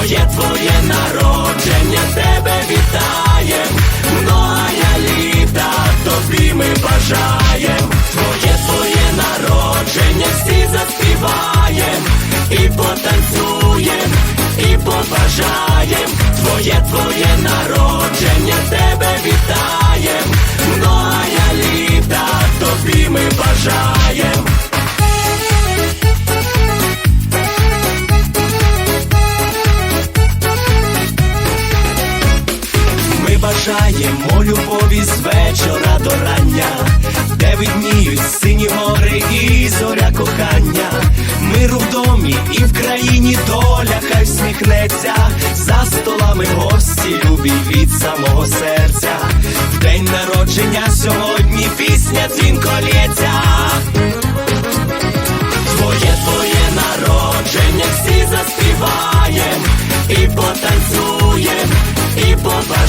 Твоє твоє народження, тебе вітаєм, многая літа тобі ми бажаєм. Твоє твоє народження, всі заспіваєм, і потанцюєм, і побажаєм. Твоє твоє народження, тебе вітаєм, бажаємо любові з вечора до рання, де видніють сині гори і зоря кохання. Миру в домі і в країні доля хай всміхнеться, за столами гості любі від самого серця. В день народження сьогодні пісня дзвінко лється. Твоє твоє народження, всі заспіваєм і потанцюєм, і